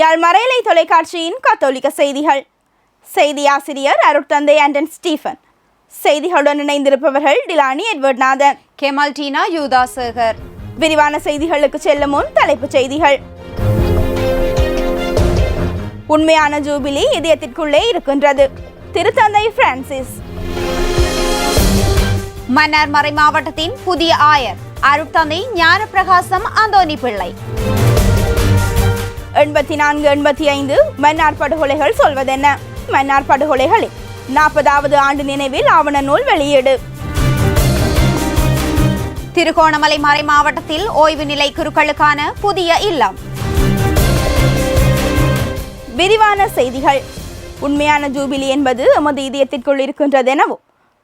யாழ் மறையலை தொலைக்காட்சியின் கத்தோலிக்க செய்திகள். செய்தி ஆசிரியர் அருட்தந்தை ஆண்டன் ஸ்டீஃபன். செய்திகளுடன் இணைந்திருப்பவர்கள் டிலானி எட்வர்ட் நாதன் கெமல் டீனா யூதாசேகர். விரிவான செய்திகளுக்கு செல்லும் முன் தலைப்புச் செய்திகள். உண்மையான ஜூபிலி இதயத்திற்குள்ளே இருக்கின்றது. திருத்தந்தை பிரான்சிஸ். மன்னார் மறை மாவட்டத்தின் புதிய ஆயர் அருட்தந்தை ஞானப்பிரகாசம் அந்தோணி பிள்ளை. எண்பத்தி நான்கு எண்பத்தி ஐந்து மன்னார் படுகொலைகள் சொல்வதென்ன? மன்னார் படுகொலைகளில் நாற்பதாவது ஆண்டு நினைவில் ஆவண நூல் வெளியீடு. திருகோணமலை மறை மாவட்டத்தில் ஓய்வு நிலை குருக்களுக்கான புதிய இல்லம். விரிவான செய்திகள். உண்மையான ஜூபிலி என்பது எமது இதயத்திற்குள் இருக்கின்றதெனவும்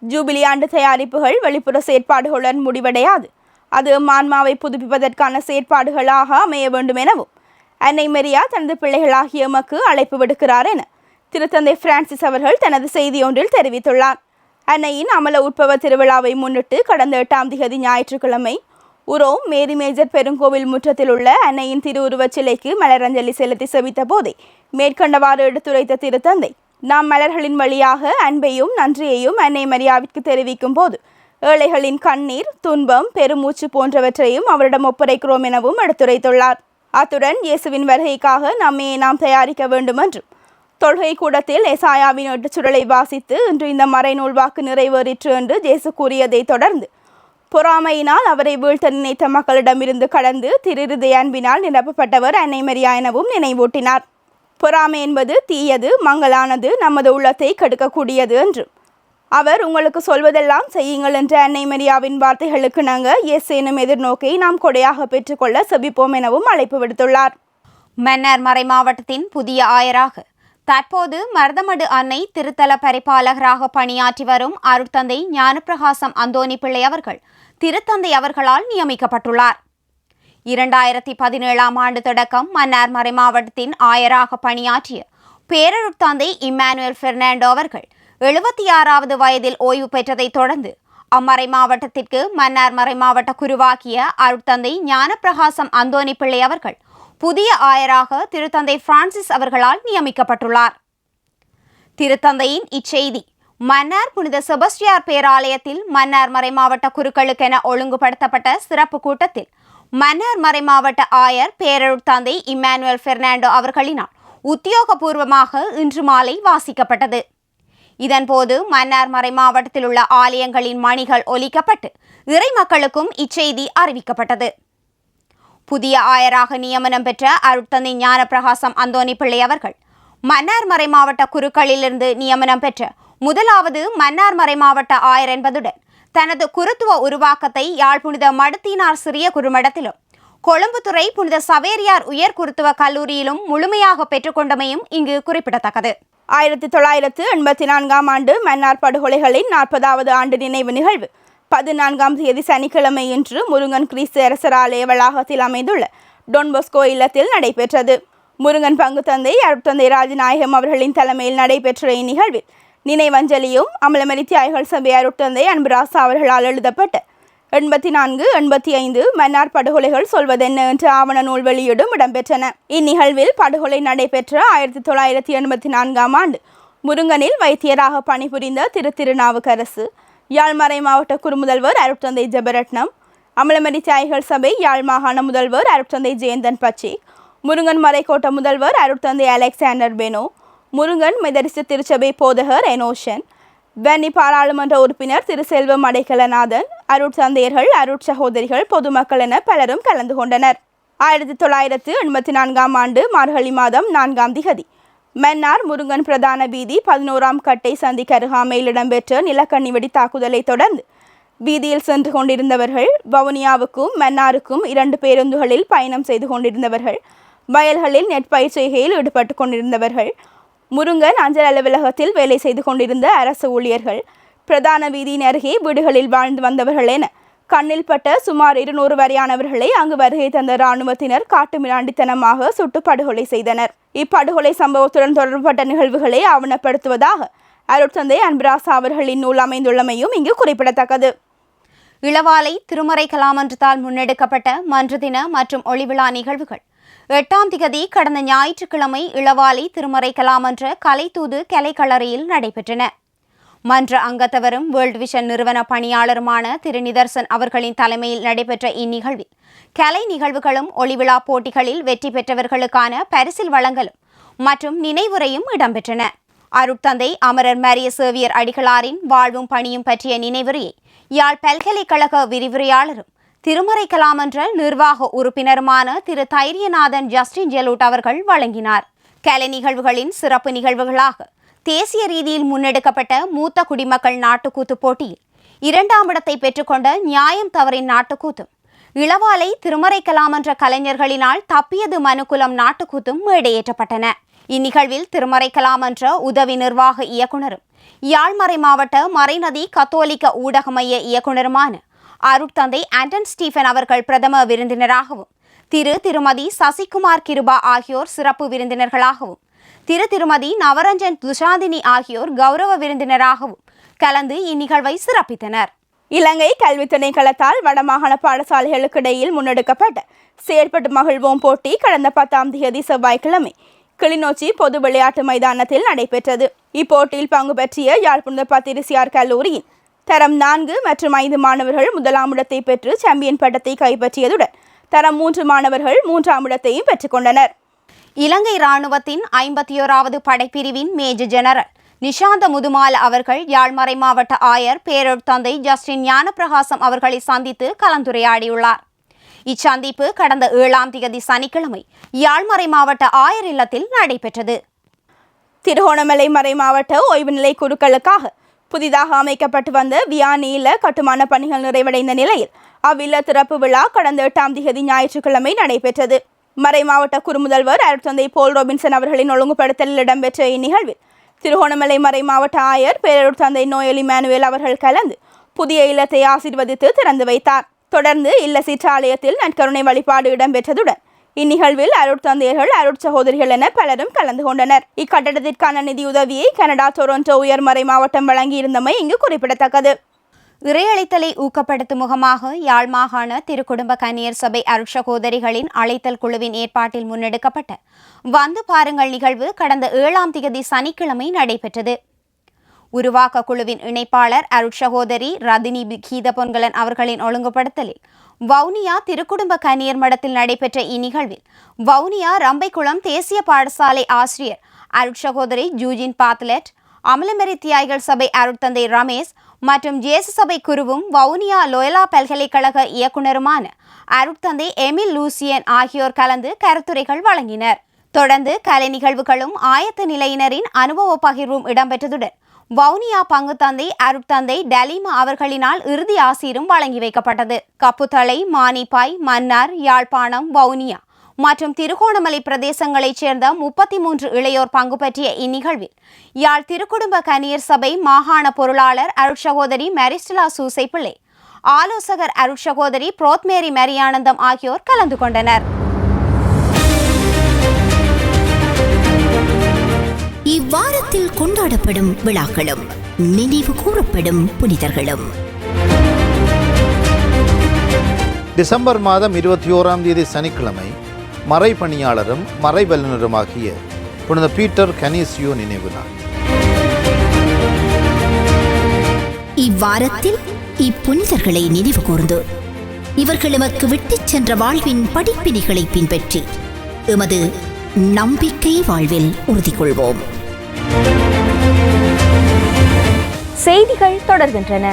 ஜூபிலி ஆண்டு தயாரிப்புகள் வெளிப்புற செயற்பாடுகளுடன் முடிவடையாது. அது எம் ஆன்மாவை புதுப்பிப்பதற்கான செயற்பாடுகளாக அமைய வேண்டும் எனவும் அன்னை மெரியா தனது பிள்ளைகளாகிய எமக்கு அழைப்பு விடுக்கிறார் என திருத்தந்தை பிரான்சிஸ் அவர்கள் தனது செய்தி ஒன்றில் தெரிவித்துள்ளார். அன்னையின் அமல உட்பவ திருவிழாவை முன்னிட்டு கடந்த எட்டாம் திகதி ஞாயிற்றுக்கிழமை உரோம் மேரி மேஜர் பெருங்கோவில் முற்றத்தில் உள்ள அன்னையின் திருவுருவச் சிலைக்கு மலரஞ்சலி செலுத்தி செவித்த போதே மேற்கண்டவாறு எடுத்துரைத்த திருத்தந்தை நாம் மலர்களின் வழியாக அன்பையும் நன்றியையும் அன்னை மரியாவிற்கு தெரிவிக்கும் போது ஏழைகளின் கண்ணீர் துன்பம் பெருமூச்சு போன்றவற்றையும் அவரிடம் ஒப்படைக்கிறோம் எனவும் எடுத்துரைத்துள்ளார். அத்துடன் இயேசுவின் வருகைக்காக நம்மை நாம் தயாரிக்க வேண்டும் என்றும் தொழுகை கூடத்தில் எசாயாவின் எட்டுச்சுடலை வாசித்து இன்று இந்த மறைநூல் வாக்கு நிறைவேறிற்று என்று ஜேசு கூறியதை தொடர்ந்து பொறாமையினால் அவரை வீழ்த்த நினைத்த மக்களிடமிருந்து கடந்து திருருதய அன்பினால் நிரப்பப்பட்டவர் அன்னை மரியா எனவும் நினைவூட்டினார். பொறாமை என்பது தீயது மங்கலானது நமது உள்ளத்தை கெடுக்கக்கூடியது என்றும் அவர் உங்களுக்கு சொல்வதெல்லாம் செய்யுங்கள் என்ற அன்னை மரியாவின் வார்த்தைகளுக்கு நாங்கள் எஸ் எனும் எதிர்நோக்கை நாம் கொடையாக பெற்றுக்கொள்ள செபிப்போம் எனவும் அழைப்பு விடுத்துள்ளார். மன்னார் மறை மாவட்டத்தின் புதிய ஆயராக தற்போது மருதமடு அன்னை திருத்தல பரிபாலகராக பணியாற்றி வரும் அருட்தந்தை ஞானப்பிரகாசம் அந்தோணி பிள்ளை அவர்கள் திருத்தந்தை அவர்களால் நியமிக்கப்பட்டுள்ளார். இரண்டாயிரத்தி பதினேழாம் ஆண்டு தொடக்கம் மன்னார் மறை மாவட்டத்தின் ஆயராக பணியாற்றிய பேரருட்தந்தை இம்மானுவேல் பெர்னாண்டோ அவர்கள் எழுபத்தி ஆறாவது வயதில் ஓய்வு பெற்றதைத் தொடர்ந்து அம்மறை மாவட்டத்திற்கு மன்னார் மறை மாவட்ட குருவாக்கிய அருட்தந்தை ஞானப்பிரகாசம் அந்தோனி பிள்ளை அவர்கள் புதிய ஆயராக திருத்தந்தை பிரான்சிஸ் அவர்களால் நியமிக்கப்பட்டுள்ளார். திருத்தந்தையின் இச்செய்தி மன்னார் புனித செபஸ்டியார் பேராலயத்தில் மன்னார் மறை மாவட்ட குருக்களுக்கென ஒழுங்குபடுத்தப்பட்ட சிறப்பு கூட்டத்தில் மன்னார் மறை மாவட்ட ஆயர் பேரருட்தந்தை இம்மானுவேல் பெர்னாண்டோ அவர்களினால் உத்தியோகபூர்வமாக இன்று மாலை வாசிக்கப்பட்டது. இதன்போது மன்னார் மறை மாவட்டத்தில் உள்ள ஆலயங்களின் மணிகள் ஒலிக்கப்பட்டு இறை மக்களுக்கும் இச்செய்தி அறிவிக்கப்பட்டது. புதிய ஆயராக நியமனம் பெற்ற அருட்தந்தை ஞானப்பிரகாசம் அந்தோணி பிள்ளை அவர்கள் மன்னார் மறை மாவட்ட குருக்களிலிருந்து நியமனம் பெற்ற முதலாவது மன்னார் மறை மாவட்ட ஆயர் என்பதுடன் தனது குருத்துவ உருவாக்கத்தை யாழ் புனித மடுத்தினார் சிறிய குருமடத்திலும் கொழும்புத்துறை புனித சவேரியார் உயர் குருத்துவ கல்லூரியிலும் முழுமையாக பெற்றுக்கொண்டமையும் இங்கு குறிப்பிடத்தக்கது. ஆயிரத்தி தொள்ளாயிரத்து எண்பத்தி நான்காம் ஆண்டு மன்னார் படுகொலைகளின் நாற்பதாவது ஆண்டு நினைவு நிகழ்வு. பதினான்காம் தேதி சனிக்கிழமை இன்று முருங்கன் கிறிஸ்து அரசராலய வளாகத்தில் அமைந்துள்ள டொன்பொஸ்கோ இல்லத்தில் நடைபெற்றது. முருங்கன் பங்கு தந்தை அருட்தந்தை ராஜநாயகம் அவர்களின் தலைமையில் நடைபெற்ற இந்நிகழ்வில் நினைவஞ்சலியும் அமலமரி தியாகிகள் சபை அருட்தந்தை அன்புராசா அவர்களால் எழுதப்பட்ட எண்பத்தி நான்கு எண்பத்தி ஐந்து மன்னார் படுகொலைகள் சொல்வதென்ன என்ற ஆவண நூல் வெளியீடும் இடம்பெற்றன. இந்நிகழ்வில் படுகொலை நடைபெற்ற ஆயிரத்தி தொள்ளாயிரத்தி எண்பத்தி நான்காம் ஆண்டு முருங்கனில் வைத்தியராக பணிபுரிந்த திரு திருநாவுக்கரசு யாழ்மறை மாவட்ட குறுமுதல்வர் அருட்தந்தை ஜெபரட்னம் அமலமரி தியாகிகள் சபை யாழ் மாகாண முதல்வர் அருட்தந்தை ஜெயந்தன் பச்சி முருங்கன் மறைக்கோட்ட முதல்வர் அருட்தந்தை அலெக்சாண்டர் பெனோ முருங்கன் மெதரிச திருச்சபை போதகர் எனோஷன் வன்னி பாராளுமன்ற உறுப்பினர் திரு செல்வம் அடைக்கலநாதன் அருட்தந்தையர்கள் அருட்சகோதரிகள் பொதுமக்கள் என பலரும் கலந்து கொண்டனர். ஆயிரத்தி தொள்ளாயிரத்து எண்பத்தி நான்காம் ஆண்டு மார்கழி மாதம் நான்காம் திகதி மன்னார் முருங்கன் பிரதான வீதி பதினோராம் கட்டை சந்திக்கு அருகாமையில் இடம்பெற்ற நிலக்கண்ணி வெடி தாக்குதலை தொடர்ந்து வீதியில் சென்று கொண்டிருந்தவர்கள் வவுனியாவுக்கும் மன்னாருக்கும் இரண்டு பேருந்துகளில் பயணம் செய்து கொண்டிருந்தவர்கள் வயல்களில் நெற்பயிர் செய்கையில் ஈடுபட்டு கொண்டிருந்தவர்கள் முருங்கன் அஞ்சல் அலுவலகத்தில் வேலை செய்து கொண்டிருந்த அரசு ஊழியர்கள் பிரதான வீதியின் அருகே வீடுகளில் வாழ்ந்து வந்தவர்கள் என கண்ணில் பட்ட சுமார் இருநூறு வரையானவர்களை அங்கு வருகை தந்த இராணுவத்தினர் காட்டுமிராண்டித்தனமாக சுட்டு படுகொலை செய்தனர். இப்படுகொலை சம்பவத்துடன் தொடர்பட்ட நிகழ்வுகளை ஆவணப்படுத்துவதாக அருட்தந்தை அன்பராசா அவர்களின் நூல் அமைந்துள்ளமையும் இங்கு குறிப்பிடத்தக்கது. இளவாலை திருமறை கலாமன்றத்தால் முன்னெடுக்கப்பட்ட மன்று தின மற்றும் ஒளிவிழா நிகழ்வுகள். எட்டாம் திகதி கடந்த ஞாயிற்றுக்கிழமை இளவாலை திருமறை கலாமன்ற கலைத்தூது கலைக்களரியில் நடைபெற்றன. மன்ற அங்கத்தவரும் வேர்ல்ட் விஷன் நிறுவன பணியாளருமான திரு நிதர்சன் அவர்களின் தலைமையில் நடைபெற்ற இந்நிகழ்வில் கலை நிகழ்வுகளும் ஒளிவிழா போட்டிகளில் வெற்றி பெற்றவர்களுக்கான பரிசில் வழங்கலும் மற்றும் நினைவுரையும் இடம்பெற்றன. அருட்தந்தை அமரர் மேரிய சேவியர் அடிகளாரின் வாழ்வும் பணியும் பற்றிய நினைவுரையை யாழ் பல்கலைக்கழக விரிவுரையாளரும் திருமறைக்கலாம் என்ற நிர்வாக உறுப்பினருமான திரு தைரியநாதன் ஜஸ்டின் ஜெலூட் அவர்கள் வழங்கினார். கலை நிகழ்வுகளின் சிறப்பு நிகழ்வுகளாக தேசிய ரீதியில் முன்னெடுக்கப்பட்ட மூத்த குடிமக்கள் நாட்டுக்கூத்து போட்டியில் இரண்டாம் இடத்தை பெற்றுக்கொண்ட நியாயம் தவறின் நாட்டுக்கூத்தும் இளவாலை திருமறைக்கலாம் என்ற கலைஞர்களினால் தப்பியது மனுக்குலம் நாட்டுக்கூத்தும் மேடையேற்றப்பட்டன. இந்நிகழ்வில் திருமறைக்கலாம் என்ற உதவி நிர்வாக இயக்குனரும் யாழ்மறை மாவட்ட மறைநதி கத்தோலிக்க ஊடக மைய இயக்குனருமான அருட்தந்தை ஆண்டன் ஸ்டீஃபன் அவர்கள் பிரதம விருந்தினராகவும் திரு திருமதி சசிகுமார் கிருபா ஆகியோர் சிறப்பு விருந்தினர்களாகவும் திரு திருமதி நவரஞ்சன் துஷாந்தினி ஆகியோர் கௌரவ விருந்தினராகவும் கலந்து இந்நிகழ்வை சிறப்பித்தனர். இலங்கை கல்வி திணைக்களத்தால் வடமாகாண பாடசாலைகளுக்கு இடையில் முன்னெடுக்கப்பட்ட செயற்பட்டு மகிழ்வோம் போட்டி கடந்த பத்தாம் தேதி செவ்வாய்க்கிழமை கிளிநொச்சி பொது விளையாட்டு மைதானத்தில் நடைபெற்றது. இப்போட்டியில் பங்கு பெற்றிய யாழ்ப்புணர் பத்திரிசியார் கல்லூரியின் தரம் நான்கு மற்றும் ஐந்து மாணவர்கள் முதலாம் இடத்தை பெற்று சாம்பியன் பட்டத்தை கைப்பற்றியதுடன் தரம் மூன்று மாணவர்கள் மூன்றாம் இடத்தையும் பெற்றுக்கொண்டனர். இலங்கை இராணுவத்தின் ஐம்பத்தி ஓராவது படைப்பிரிவின் மேஜர் ஜெனரல் நிஷாந்த முதுமால அவர்கள் யாழ்மறை மாவட்ட ஆயர் பேரொரு தந்தை ஜஸ்டின் ஞானப்பிரகாசம் அவர்களை சந்தித்து கலந்துரையாடியுள்ளார். இச்சந்திப்பு கடந்த ஏழாம் தேதி சனிக்கிழமை யாழ்மறை மாவட்ட ஆயர் இல்லத்தில் நடைபெற்றது. திருகோணமலை மறை மாவட்ட ஓய்வு நிலை குழுக்களுக்காக புதிதாக அமைக்கப்பட்டு வந்த வியானியில கட்டுமான பணிகள் நிறைவடைந்த நிலையில் அவ்வில்ல திறப்பு விழா கடந்த எட்டாம் தேதி ஞாயிற்றுக்கிழமை நடைபெற்றது. மறை மாவட்ட குறுமுதல்வர் அருட்தந்தை போல் ரோபின்சன் அவர்களின் ஒழுங்குபடுத்தலில் இடம்பெற்ற இந்நிகழ்வில் திருகோணமலை மறை மாவட்ட ஆயர் பேரூர் தந்தை நோயலி மேனுவேல் அவர்கள் கலந்து புதிய இல்லத்தை ஆசீர்வதித்து திறந்து வைத்தார். தொடர்ந்து இல்ல சீற்றாலயத்தில் நற்கருணை வழிபாடு இடம்பெற்றதுடன் இந்நிகழ்வில் அருட்தந்தையர்கள் அருட்சகோதரிகள் என பலரும் கலந்து கொண்டனர். இக்கட்டடத்திற்கான நிதியுதவியை கனடா டொரண்டோ உயர்மறை மாவட்டம் வழங்கியிருந்தமை இங்கு குறிப்பிடத்தக்கது. இறையளித்தலை ஊக்கப்படுத்தும் முகமாக யாழ் மாகாண திருக்குடும்ப கன்னியர் சபை அருட்சகோதரிகளின் அழைத்தல் குழுவின் ஏற்பாட்டில் முன்னெடுக்கப்பட்ட வந்து பாருங்கள் நிகழ்வு கடந்த ஏழாம் தேதி சனிக்கிழமை நடைபெற்றது. உருவாக்க குழுவின் இணைப்பாளர் அருட்சகோதரி ரதினி கீதபொன்கலன் அவர்களின் ஒழுங்குபடுத்தலில். வவுனியா திருக்குடும்ப கன்னியர் மடத்தில் நடைபெற்ற இந்நிகழ்வில் வவுனியா ரம்பைக்குளம் தேசிய பாடசாலை ஆசிரியர் அருட்சகோதரி ஜூஜின் பாத்லெட் அமலமெரி தியாய்கள் சபை அருட்தந்தை ரமேஷ் மற்றும் ஜேசு சபை குருவும் வவுனியா லோயலா பல்கலைக்கழக இயக்குனருமான அருட்தந்தை எமில் லூசியன் ஆகியோர் கலந்து கருத்துரைகள் வழங்கினர். தொடர்ந்து கலை நிகழ்வுகளும் ஆயத்த நிலையினரின் அனுபவ பகிர்வும் இடம்பெற்றதுடன் வவுனியா பங்கு தந்தை அருட்தந்தை டலிமா அவர்களினால் இறுதி ஆசீரும் வழங்கி வைக்கப்பட்டது. கப்புத்தலை மானிப்பாய் மன்னார் யாழ்ப்பாணம் வவுனியா மற்றும் திருகோணமலை பிரதேசங்களைச் சேர்ந்த முப்பத்தி மூன்று இளையோர் பங்கு பற்றிய இந்நிகழ்வில் யாழ் திருக்குடும்ப கனியர் சபை மாகாண பொருளாளர் அருட்சகோதரி மெரிஸ்டலா சூசை பிள்ளை ஆலோசகர் அருட்சகோதரி புரோத்மேரி மரியானந்தம் ஆகியோர் கலந்து கொண்டனர். இவ்வாரத்தில் கொண்டாடப்படும் விழாக்களும் நினைவு கூறப்படும் புனிதர்களும். டிசம்பர் மாதம் இருபத்தி ஓராம் தேதி சனிக்கிழமை மறை பணியாளரும் மறை வல்லுநருமாகிய புனித பீட்டர் கனீசியோ நினைவு நாள். இவ்வாரத்தில் இப்புனிதர்களை நினைவு கூர்ந்து இவர்கள் எமக்கு விட்டுச் சென்ற வாழ்வின் படிப்பினைகளை பின்பற்றி எமது நம்பிக்கை வாழ்வில் உறுதி கொள்வோம் செய்திகள் தொடர்கின்றன.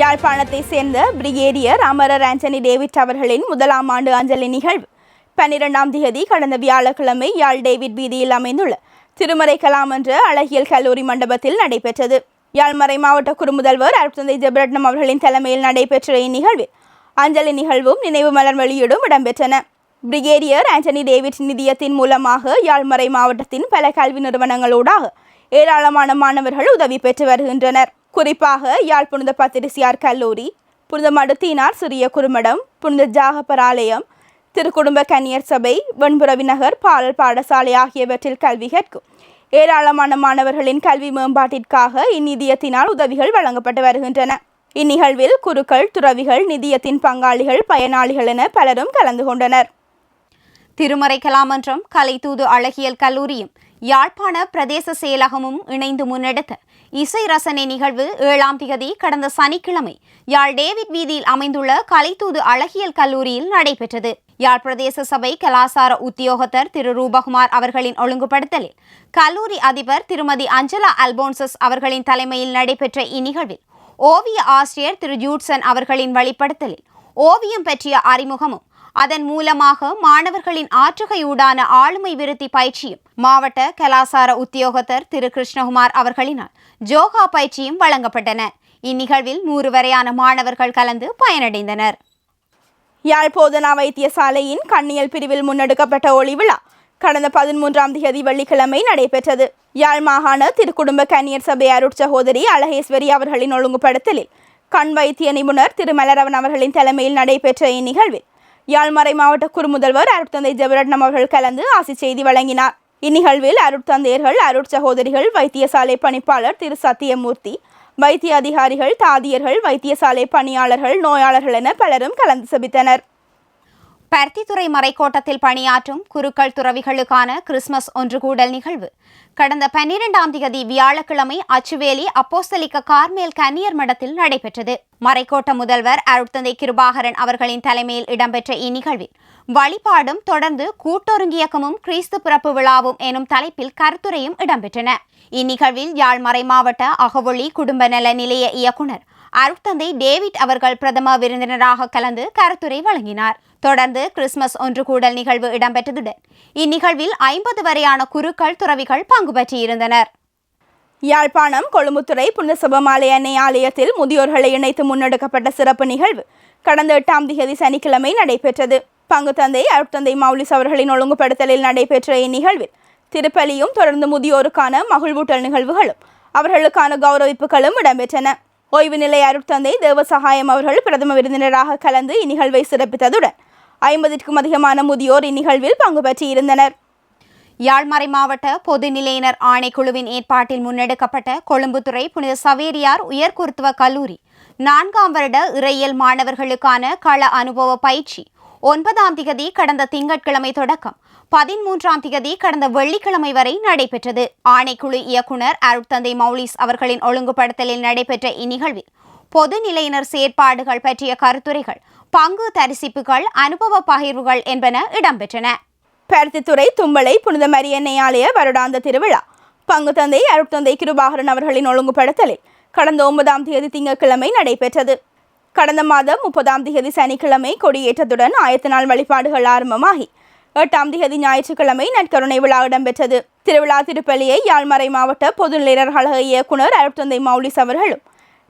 யாழ்ப்பாணத்தை சேர்ந்த பிரிகேடியர் அமரர் ஆண்டனி டேவிட் அவர்களின் முதலாம் ஆண்டு அஞ்சலி நிகழ்வு பன்னிரெண்டாம் தேதி கடந்த வியாழக்கிழமை யாழ் டேவிட் வீதியில் அமைந்துள்ள திருமறை கலாம் என்ற அழகியல் கல்லூரி மண்டபத்தில் நடைபெற்றது. யாழ்மறை மாவட்ட குறுமுதல்வர் அருட்தந்தை ஜெபரட்னம் அவர்களின் தலைமையில் நடைபெற்ற இந்நிகழ்வில் அஞ்சலி நிகழ்வும் நினைவு மலர் வெளியீடும் இடம்பெற்றன. பிரிகேடியர் ஆண்டனி டேவிட் நிதியத்தின் மூலமாக யாழ்மறை மாவட்டத்தின் பல கல்வி நிறுவனங்களூடாக ஏராளமான மாணவர்கள் உதவி பெற்று வருகின்றனர். குறிப்பாக யாழ் புனித பத்திரிசியார் கல்லூரி புனித மடுத்தினார் சிறிய குறுமடம் புனித ஜாகபராலயம் திருக்குடும்ப கன்னியர் சபை வெண்புறவி நகர் பாடல் பாடசாலை ஆகியவற்றில் கல்வி கற்கும். ஏராளமான மாணவர்களின் கல்வி மேம்பாட்டிற்காக இந்நிதியத்தினால் உதவிகள் வழங்கப்பட்டு வருகின்றன. இந்நிகழ்வில் குருக்கள் துறவிகள் நிதியத்தின் பங்காளிகள் பயனாளிகள் என பலரும் கலந்து கொண்டனர். திருமறை கலாமன்றம் கலைத்தூது அழகியல் கல்லூரியும் யாழ்ப்பாண பிரதேச செயலகமும் இணைந்து முன்னெடுத்த இசை ரசனை நிகழ்வு ஏழாம் திகதி கடந்த சனிக்கிழமை யாழ் டேவிட் வீதியில் அமைந்துள்ள கலைத்தூது அழகியல் கல்லூரியில் நடைபெற்றது. யாழ் பிரதேச சபை கலாசார உத்தியோகத்தர் திரு ரூபகுமார் அவர்களின் ஒழுங்குபடுத்தலில் கல்லூரி அதிபர் திருமதி அஞ்சலா அல்போன்சஸ் அவர்களின் தலைமையில் நடைபெற்ற இந்நிகழ்வில் ஓவிய ஆசிரியர் திரு ஜூட்சன் அவர்களின் வழிப்படுத்தலில் ஓவியம் பற்றிய அறிமுகமும் அதன் மூலமாக மாணவர்களின் ஆற்றுகையூடான ஆளுமை விருத்தி பயிற்சியும் மாவட்ட கலாசார உத்தியோகத்தர் திரு கிருஷ்ணகுமார் அவர்களினால் ஜோகா பயிற்சியும் வழங்கப்பட்டன. இந்நிகழ்வில் நூறு வரையான மாணவர்கள் கலந்து பயனடைந்தனர். யாழ் போதனா வைத்தியசாலையின் கண்ணியல் பிரிவில் முன்னெடுக்கப்பட்ட ஒளி விழா கடந்த பதிமூன்றாம் தேதி வெள்ளிக்கிழமை நடைபெற்றது. யாழ் மாகாண திருக்குடும்ப கன்னியர் சபை அருட்சகோதரி அழகேஸ்வரி அவர்களின் ஒழுங்குபடுத்தலில் கண் வைத்திய நிபுணர் திரு மலரவன் அவர்களின் தலைமையில் நடைபெற்ற இந்நிகழ்வில் யாழ்மறை மாவட்ட குறுமுதல்வர் அருட்தந்தை ஜெபரட்னம் அவர்கள் கலந்து ஆசி செய்தி வழங்கினார். இந்நிகழ்வில் அருட்தந்தையர்கள் அருட்சகோதரிகள் வைத்தியசாலை பணிப்பாளர் திரு சத்தியமூர்த்தி வைத்திய அதிகாரிகள் தாதியர்கள் வைத்தியசாலை பணியாளர்கள் நோயாளர்கள் என பலரும் கலந்து செபித்தனர். பருத்தித்துறை மறைக்கோட்டத்தில் பணியாற்றும் குருக்கள் துறவிகளுக்கான கிறிஸ்துமஸ் ஒன்று கூடல் நிகழ்வு. கடந்த பன்னிரெண்டாம் தேதி வியாழக்கிழமை அச்சுவேலி அப்போஸ்தலிக்க கார்மேல் கன்னியர் மடத்தில் நடைபெற்றது. மறைக்கோட்ட முதல்வர் அருட்தந்தை கிருபாகரன் அவர்களின் தலைமையில் இடம்பெற்ற இந்நிகழ்வில் வழிபாடும் தொடர்ந்து கூட்டொருங்கியக்கமும் கிறிஸ்து பிறப்பு விழாவும் எனும் தலைப்பில் கருத்துரையும் இடம்பெற்றன. இந்நிகழ்வில் யாழ் மறை மாவட்ட அகவொளி குடும்ப நல நிலைய இயக்குனர் அருட்தந்தை டேவிட் அவர்கள் பிரதம விருந்தினராக கலந்து கருத்துரை வழங்கினார். தொடர்ந்து கிறிஸ்மஸ் ஒன்று கூடல் நிகழ்வு இடம்பெற்றதுடன் இந்நிகழ்வில் ஐம்பது வரையான குருக்கள் துறவிகள் பங்கு பற்றியிருந்தனர் யாழ்ப்பாணம் கொழும்புத்துறை புனித அன்னை ஆலயத்தில் முதியோர்களை இணைத்து முன்னெடுக்கப்பட்ட சிறப்பு நிகழ்வு கடந்த எட்டாம் திகதி சனிக்கிழமை நடைபெற்றது. பங்கு தந்தை அருட்தந்தை மௌலிஸ் அவர்களின் ஒழுங்குபடுத்தலில் நடைபெற்ற இந்நிகழ்வில் திருப்பலியும் தொடர்ந்து முதியோருக்கான மகிழ்வூட்டல் நிகழ்வுகளும் அவர்களுக்கான கௌரவிப்புகளும் இடம்பெற்றன. ஓய்வு நிலை அருட்தந்தை தேவசகாயம் அவர்கள் பிரதம விருந்தினராக கலந்து இந்நிகழ்வை சிறப்பித்ததுடன் ஐம்பதிற்கும் அதிகமான முதியோர் இந்நிகழ்வில் பங்கு பெற்றிருந்தனர். யாழ்மறை மாவட்ட பொது நிலையினர் ஆணைக்குழுவின் ஏற்பாட்டில் முன்னெடுக்கப்பட்ட கொழும்புத்துறை புனித சவேரியார் உயர்குருத்துவ கல்லூரி நான்காம் வருட இறையியல் மாணவர்களுக்கான கள அனுபவ பயிற்சி ஒன்பதாம் திகதி கடந்த திங்கட்கிழமை தொடக்கம். பதிமூன்றாம் திகதி கடந்த வெள்ளிக்கிழமை வரை நடைபெற்றது. ஆணைக்குழு இயக்குனர் அருட்தந்தை மௌலிஸ் அவர்களின் ஒழுங்குபடுத்தலில் நடைபெற்ற இந்நிகழ்வில் பொது நிலையினர் செயற்பாடுகள் பற்றிய கருத்துரைகள் பங்கு தரிசிப்புகள் அனுபவ பகிர்வுகள் என்பன இடம்பெற்றன. பருத்தித்துறை தும்பளை புனித மரியன்னை ஆலய வருடாந்த திருவிழா. பங்கு தந்தை அருட்தந்தை கிருபாகரன் அவர்களின் ஒழுங்குபடுத்தலில் கடந்த ஒன்பதாம் தேதி திங்கட்கிழமை நடைபெற்றது. கடந்த மாதம் முப்பதாம் தேதி சனிக்கிழமை கொடியேற்றத்துடன் ஆயத்த நாள் வழிபாடுகள் ஆரம்பமாகி. எட்டாம் தேதி ஞாயிற்றுக்கிழமை நற்கருணை விழா இடம்பெற்றது. திருவிழா திருப்பலியை யாழ்மறை மாவட்ட பொதுநிலையர் கழக இயக்குனர் அருட்தந்தை மௌலிஸ் அவர்களும்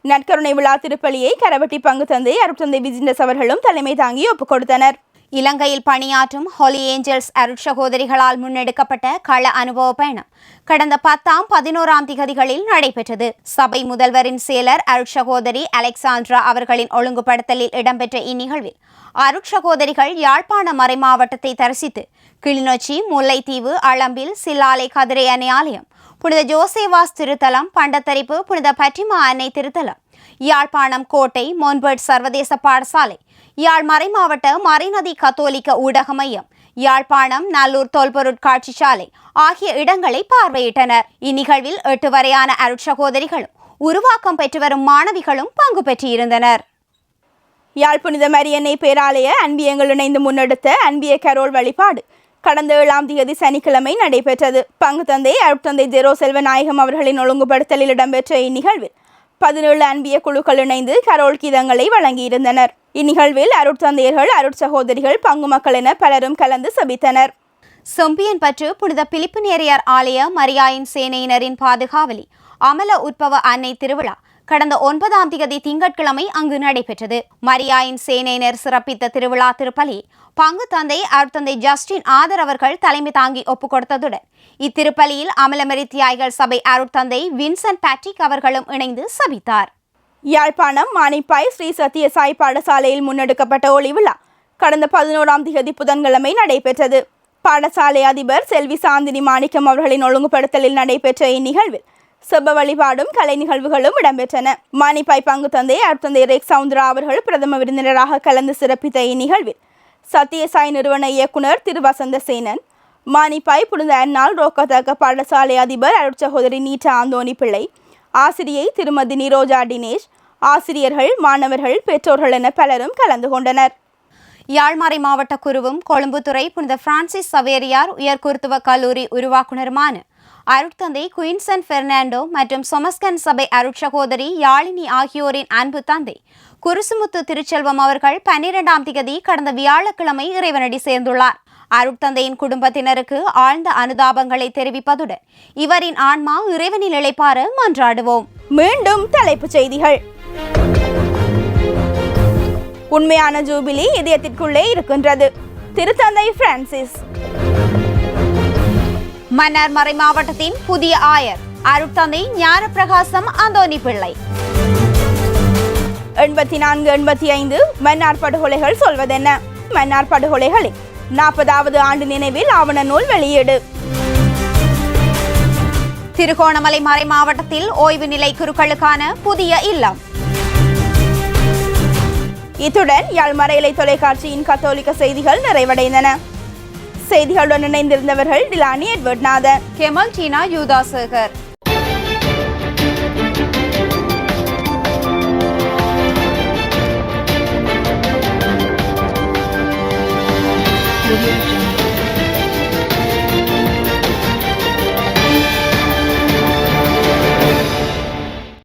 நற்கருணை விழா திருப்பலியை கரவட்டி பங்கு தந்தை அருட்தந்தை விஜிண்டஸ் அவர்களும் தலைமை தாங்கி ஒப்புக் கொடுத்தனர் இலங்கையில் பணியாற்றும் ஹோலி ஏஞ்சல்ஸ் அருட்சகோதரிகளால் முன்னெடுக்கப்பட்ட கள அனுபவ பயணம் கடந்த பத்தாம் பதினோராம் திகதிகளில் நடைபெற்றது. சபை முதல்வரின் செயலர் அருட்சகோதரி அலெக்சாண்ட்ரா அவர்களின் ஒழுங்குபடுத்தலில் இடம்பெற்ற இந்நிகழ்வில் அருட்சகோதரிகள் யாழ்ப்பாண மறைமாவட்டத்தை தரிசித்து கிளிநொச்சி முல்லைத்தீவு அளம்பில் சில்லாலை கதிரை அணை ஆலயம் புனித ஜோசேவாஸ் திருத்தலம் பண்டத்தரிப்பு புனித பற்றிமா அன்னை திருத்தலம் யாழ்ப்பாணம் கோட்டை மொன்பர்ட் சர்வதேச பாடசாலை யாழ் மறைமாவட்ட மறைநதி கத்தோலிக்க ஊடக மையம். யாழ்ப்பாணம் நல்லூர் தொல்பொருட்காட்சி சாலை ஆகிய இடங்களை பார்வையிட்டனர். இந்நிகழ்வில் எட்டு வரையான அருட்சகோதரிகளும் உருவாக்கம் பெற்று வரும் மாணவிகளும் பங்கு பெற்றிருந்தனர். யாழ் புனித மரியன்னை பேராலய அன்பியங்கள் இணைந்து முன்னெடுத்த அன்பிய கரோல் வழிபாடு கடந்த ஏழாம் தேதி சனிக்கிழமை நடைபெற்றது. பங்கு தந்தை அருட்தந்தை ஜெரோ செல்வநாயகம் அவர்களின் ஒழுங்குபடுத்தலில் இடம்பெற்ற இந்நிகழ்வில் பதினேழு அன்பிய குழுக்கள் இணைந்து கரோல் கீதங்களை வழங்கியிருந்தனர். இந்நிகழ்வில் அருட்தந்தையர்கள் அருட்சகோதரிகள் பங்கு மக்கள் என பலரும் கலந்து சபித்தனர். செம்பியன்பற்று புனித பிலிப்பு நேரையார் ஆலய மரியாயின் சேனையினரின் பாதுகாவலி அமல உற்பவ அன்னை திருவிழா கடந்த ஒன்பதாம் திகதி திங்கட்கிழமை அங்கு நடைபெற்றது. மரியாயின் சேனையினர் சிறப்பித்த திருவிழா திருப்பலி பங்கு தந்தை அருட்தந்தை ஜஸ்டின் ஆதர் அவர்கள் தலைமை தாங்கி ஒப்புக் கொடுத்ததுடன் இத்திருப்பலியில் அமலமரி தியாய்கள் சபை அருட்தந்தை வின்சென்ட் பேட்ரிக் அவர்களும் இணைந்து சபித்தார். யாழ்ப்பாணம் மானிப்பாய் ஸ்ரீ சத்யசாய் பாடசாலையில் முன்னெடுக்கப்பட்ட ஒளி விழா கடந்த பதினோராம் தேதி புதன்கிழமை நடைபெற்றது. பாடசாலை அதிபர் செல்வி சாந்தினி மாணிக்கம் அவர்களின் ஒழுங்குபடுத்தலில் நடைபெற்ற இந்நிகழ்வில் செவ்வ வழிபாடும் கலை நிகழ்வுகளும் இடம்பெற்றன. மானிப்பாய் பங்கு தந்தை அருத்தந்தை ரேக் சவுந்தரா அவர்கள் பிரதம விருந்தினராக கலந்து சிறப்பித்த இந்நிகழ்வில் சத்யசாய் நிறுவன இயக்குனர் திரு வசந்த சேனன் மானிப்பாய் புனித அந்நாள் ரோக்கத்தக்க பாடசாலை அதிபர் அருட்சகோதரி நீட்டா ஆந்தோனி பிள்ளை ஆசிரியை திருமதி நிரோஜா தினேஷ் ஆசிரியர்கள் மாணவர்கள் பெற்றோர்கள் என பலரும் கலந்து கொண்டனர். யாழ்மறை மாவட்ட குருவும் கொழும்புத்துறை புனித பிரான்சிஸ் சவேரியார் உயர்குருத்துவ கல்லூரி உருவாக்குனருமான அருட்தந்தை குயின்சன் பெர்னாண்டோ மற்றும் சொமஸ்கன் சபை அருட்சகோதரி யாழினி ஆகியோரின் அன்பு தந்தை குருசுமுத்து திருச்செல்வம் அவர்கள் பன்னிரெண்டாம் திகதி கடந்த வியாழக்கிழமை இறைவனடி சேர்ந்துள்ளார் அருட்தந்தையின் குடும்பத்தினருக்கு ஆழ்ந்த அனுதாபங்களை தெரிவிப்பதுடன் இவரின் ஆன்மா இறைவனில் இழைப்பாறு மன்றாடுவோம் மீண்டும் தலைப்புச் செய்திகள் உண்மையான ஜூபிலி இதயத்திற்குள்ளே இருக்கின்றது திருத்தந்தை பிரான்சிஸ் மன்னார் மறை மாவட்டத்தின் புதிய ஆயர் அருட்தந்தை ஞானப்பிரகாசம் அந்தோனி பிள்ளை. எண்பத்தி நான்கு எண்பத்தி ஐந்து மன்னார் படுகொலைகள் சொல்வதென்ன? மன்னார் படுகொலைகளில் நாற்பதாவது ஆண்டு நினைவில் ஆவண நூல் வெளியீடு. திருகோணமலை மறை மாவட்டத்தில் ஓய்வு நிலை குருக்களுக்கான புதிய இல்லம். இத்துடன் யாழ் மறையலை தொலைக்காட்சியின் கத்தோலிக்க செய்திகள் நிறைவடைந்தன. செய்திகளுடன் இணைந்திருந்தவர்கள் Dilani Edward Nathan Kemal Deena Yudhasekar